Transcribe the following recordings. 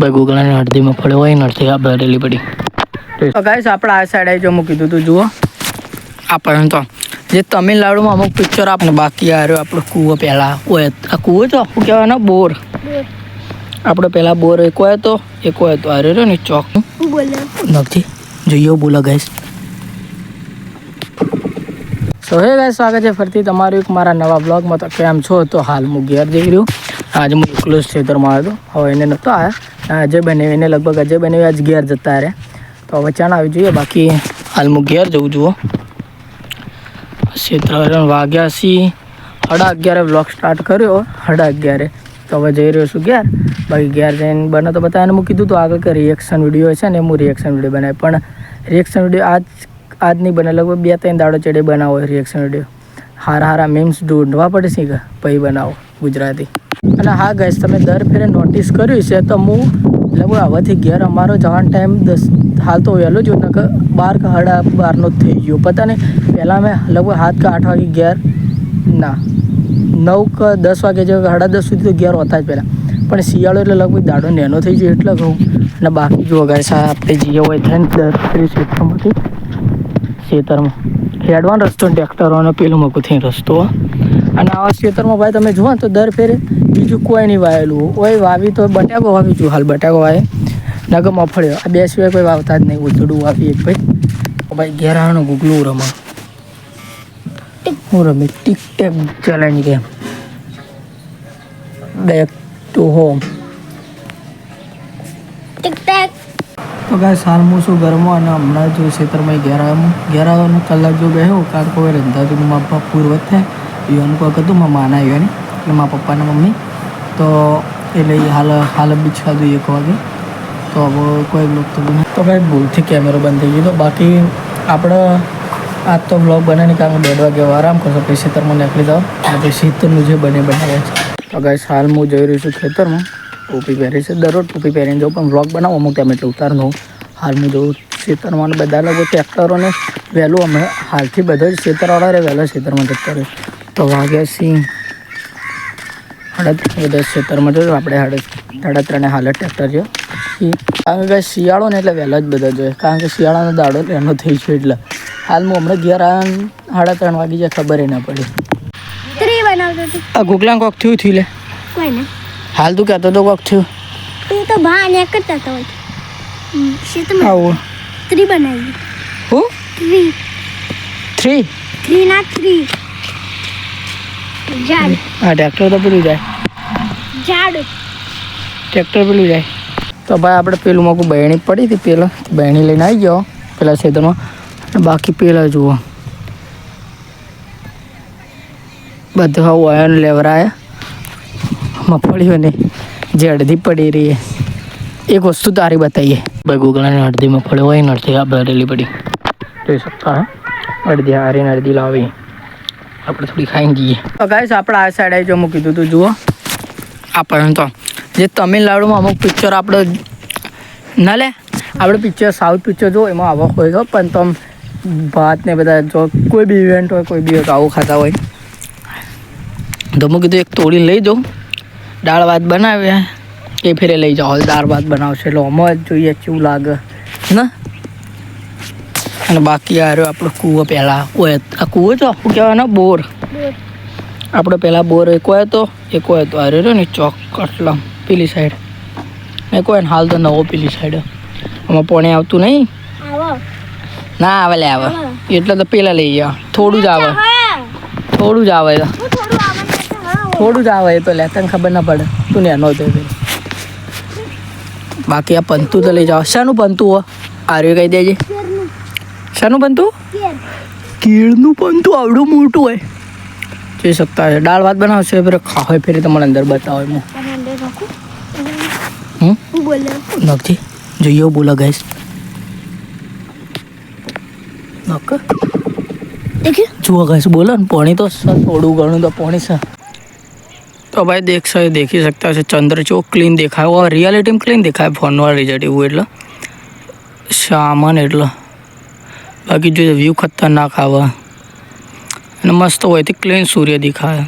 ભાઈ ગૂગળાને અડધીમાં પડ્યો હોય ને અડધી આ ભરેલી પડી. તો આપણે આ સાઈડ આવી જો મૂકી દીધું તું, જુઓ. આપણને તો. જે તમિલનાડુમાં અમુક પિક્ચર આપણે બાકી આવ્યો આપણો કૂવો પહેલાં. હોય આ કૂવો તો આપણું કહેવાય બોર. આપણે પહેલાં બોર એક હોય તો, એક હોય તો. આ રહ્યો ને ચોક નથી. જોઈએ બોલો ગાઈસ સો હે ગાઈસ સ્વાગત છે ફરીથી તમારું એક મારા નવા બ્લોગમાં તો કેમ છો? તો હાલ હું ઘેર જઈ રહ્યો. આજે હું એકલો જ ખેતરમાં આવ્યો હતો. હવે એને નહોતો આવ્યા અજય બને, એને લગભગ અજય બને આજ ઘેર જતા રહે તો હવે ચાણ આવી જોઈએ. બાકી હાલ હું ઘેર જવું જુઓ ક્ષેત્ર વાગ્યા સી. સાડા અગિયારે બ્લોગ સ્ટાર્ટ કર્યો સાડા અગિયારે. તો હવે જઈ રહ્યો છું ઘેર. બાકી ઘેર જઈને બને તો બતાવીને હું કીધું હતું આગળ કે રિએક્શન વીડિયો છે ને હું રિએક્શન વીડિયો બનાવી પણ રિએક્શન વીડિયો આજ આજ નહીં બને. લગભગ બે ત્રણ દાડો ચડે બનાવો રિએક્શન વીડિયો હારા હારા મીમ્સ ઢૂંઢવા પડે છે કે પછી બનાવો. ગુજરાતી. અને હા ગઈશ તમે દર ફેરે નોટિસ કર્યું છે તો હું લગભગ હવેથી ઘેર અમારો જવાનો ટાઈમ દસ, હાલ તો વહેલો જ નક બાર કે હડા બારનો જ થઈ ગયો. પતા નહીં પહેલાં મેં લગભગ સાત કે આઠ વાગે ઘેર, ના, નવ કે દસ વાગે જે સાડા દસ સુધી તો ઘેર હોતા જ પહેલાં. પણ શિયાળો એટલે લગભગ દાડો નેનો થઈ ગયો, એટલે કહું. અને બાકી જુઓ ગાય સા આપણે જઈએ હોય થાય ને દર ફેરી ક્ષેત્રમાંથી. ખેતરમાં હેડવાન રસ્તો ટ્રેક્ટરોનો પેલું મૂકું થઈ રસ્તો. અને આવા ખેતરમાં ભાઈ તમે જુઓ તો દર ફેરે બીજું કોઈ નહીં વાવેલું. હોય વાવી તો બટાકો વાવી છું હાલ બટાકો વાવે. નગર મફળ્યો આ બે સિવાય કોઈ વાવતા જ નહીં ઉજળું વાવી એક ભાઈ. ભાઈ ઘેરાણું ગુગલું રમા. હું રમી. TikTok challenge game back to home TikTok તો કાંઈ સારમું શું ઘરમાં અને હમણાં જો ખેતરમાં ઘેર આવ્યો ઘેર કલાક જો ગયો કારણ કે હવે માપવા પૂર્વત થાય યોનું કોઈક હતું, મારા માના યોની એટલે મારા પપ્પાના મમ્મી. તો એટલે એ હાલ હાલ બી ખાધું એક વાગે. તો હવે કોઈ બ્લોગ તો બને તો કાંઈ ભૂલથી કેમેરો બંધ થઈ ગયો તો બાકી આપણે આજ તો બ્લોગ બનાવીને કારણ કે દોઢ વાગે આરામ કરશો, પછી ખેતરમાં નીકળી જાઓ. અને પછી ખેતરનું જે બને બનાવે છે તો ગાઈસ હાલ હું જઈ રહ્યો છું ખેતરમાં. ટોપી પહેરી છે. દરરોજ ટોપી પહેરીને જાઉં, પણ બ્લોગ બનાવો અમુક ટાઈમ એટલે ઉતારનો હાલ હું જઉં ખેતરમાં બધા લોકો ટ્રેક્ટરોને વહેલું અમે હાલથી બધા જ ખેતરવાળા રહે વહેલા ખેતરમાં જતા રહે તો વાગ્યા સિંહ સાડા બધા ખેતરમાં જોયું આપણે સાડા સાડા ત્રણે હાલ ટ્રેક્ટર જો કારણ કે શિયાળો ને એટલે વહેલા જ બધા જોઈએ. કારણ કે શિયાળાનો દાડો એનો થઈ છે એટલે. હાલ હું હમણાં ઘેર આવ્યા સાડા ત્રણ વાગી જાય ખબર ના પડી. આ ગોગલા કોક થયું થયું લે. હાલ તું કહેતો તો કોક થયું. તું તો બહાર ને કરતા હતા આવું. ત્રી બનાવી. હું? ત્રી થ્રી થ્રી ના થ્રી ઝાડ. હા ટ્રેક્ટર તો પેલું જાય. ઝાડ. ટ્રેક્ટર પેલું જાય. તો ભાઈ આપણે પેલું મોકું બહેણી પડી હતી પેલા. બહેણી લઈને આવી ગયો પેલા ખેતરમાં. બાકી પેલા જુઓ. બધા વયન લેવરાય. મગફળીઓને જે અડધી પડી રહી. એક વસ્તુ તારી બતાવીએ. ભાઈ ગૂગળાને અડધી મગફળી હોય ને અડધી આ ભરેલી પડી. જોઈ શકતા અડધી હારીને અડધી લાવી. આપણે થોડી ખાઈને જઈએ. તો ગાઈસ આપણે આ સાઈડ આવી જો મૂકી દીધું, જુઓ. આપણને તો જે તમિલનાડુમાં અમુક પિક્ચર આપણે ના લે આપણે પિક્ચર સાઉથ પિક્ચર જો એમાં આવો હોય તો પણ તમ ભાત ને બધા જો કોઈ બી ઇવેન્ટ હોય, કોઈ બી આવું ખાતા હોય. તો મેં કીધું, એક તોડી લઈ જાઉં. દાળ ભાત બનાવ્યા એ ફેરે લઈ જાઓ. દાળ ભાત બનાવશે એટલે અમે જ જોઈએ કેવું લાગે. ને? અને બાકી આ રહ્યો આપણો કૂવો પહેલાં. હોય આ કૂવો તો શું કહેવાનો બોર. આપણે પહેલાં બોર એક હોય તો એક હોય તો આ રહ્યો ને ચોક કટલા પેલી સાઈડ એક હોય ને હાલ તો નવો પેલી સાઈડ આમાં પાણી આવતું નહીં? ના આવે લે આવે. એટલે તો પેલા લઈ ગયા. થોડું જ આવે. થોડું જ આવે. થોડું જ આવે તો લે તને ખબર ના પડે. તું ને એનો બાકી આ પંતું તો લઈ જાઓ. શાનું પંતું હો. આર્યું કહી દેજે. શાનું બનતું? કેળનું. પંતું આવડું મોટું હોય. જોઈ શકતા હોય. દાળ ભાત બનાવશે ફેર ખાવે ફેરે તમારે અંદર બતાવે હું બોલે નથી જોઈએ બોલો ગઈશ દેખ્યું જુઓ ગઈશ બોલો ને પાણી તો થોડું ઘણું તો પાણી છે તો ભાઈ દેખશો એ દેખી શકતા છે ચંદ્ર ચોક ક્લીન દેખાય. રિયાલિટીમાં ક્લીન દેખાય ફોનવાળા રિઝલ્ટ એવું એટલે. સામાન એટલે. બાકી જો વ્યૂ ખતરનાક આવે. અને મસ્ત હોય તે ક્લીન સૂર્ય દેખાય.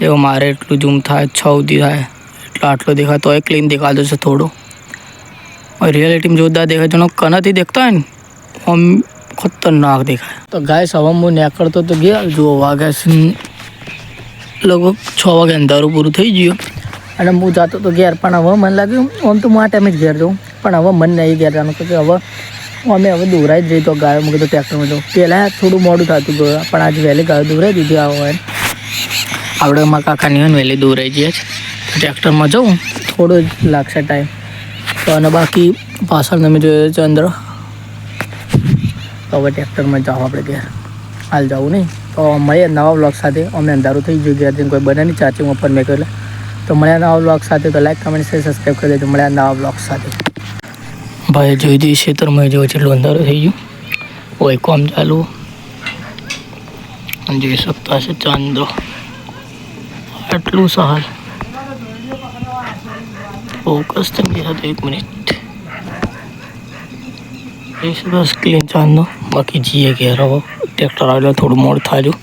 એવો મારે એટલું ઝૂમ થાય, છ સુધી થાય. એટલો આટલો દેખાય તો એ ક્લીન દેખાતો છે થોડો રિયાલિટીમાં જોરદાર દેખાય જેનો કનાથી દેખતા હોય ને, આમ ખતરનાક દેખાય. તો ગાય સવા હું નીકળતો તો ગયા, જુઓ વાગ્યા છે લગભગ છ વાગે અંધારું પૂરું થઈ ગયું. અને હું જાતો તો ઘેર, પણ હવે મને લાગ્યું, આમ તો હું આ ટાઈમે જ ઘેર જાઉં. પણ હવે મન નહીં ઘેર જવાનું કે હવે અમે હવે દોરાઈ જ રહી તો ગાયો મૂકી તો ટ્રેક્ટરમાં જાઉં. પહેલાં થોડું મોડું થતું ગયું પણ આજે વહેલી ગાયો દોરાઈ દીધી આ હોય આપણે અમારા કાકાની હોય ને વહેલી દોરાઈ જઈએ છે ટ્રેક્ટરમાં જાઉં. થોડો જ લાગશે ટાઈમ તો અને બાકી પાછળ તમે જોયો છે અંદર તો હવે ટ્રેક્ટરમાં જાઓ આપણે ઘેર. હાલ જવું નહીં. તો મળીએ નવા બ્લોગ સાથે. અમે અંધારું થઈ ગયું ગયા કોઈ બને નહીં ચાચી ઉપર મેં કહેલા. તો મળ્યા નવા બ્લોગ સાથે. તો લાઈક કમેન્ટ શેર સબસ્ક્રાઈબ કરી દેજો. મળ્યા નવા બ્લોગ સાથે. ભાઈ જોઈ દઈએ ખેતરમાં જો જેટલું અંધારું થઈ ગયું. કોઈ કોમ ચાલુ. અને જોઈ શકતા છે ચાંદો. આટલું સહાલ ફોકસ થઈ ગયા એક મિનિટ એ બસ ક્લીન ચાંદો. બાકી જઈએ ઘેર હવે. ટ્રેક્ટર આવેલો, થોડું મોડું થાજું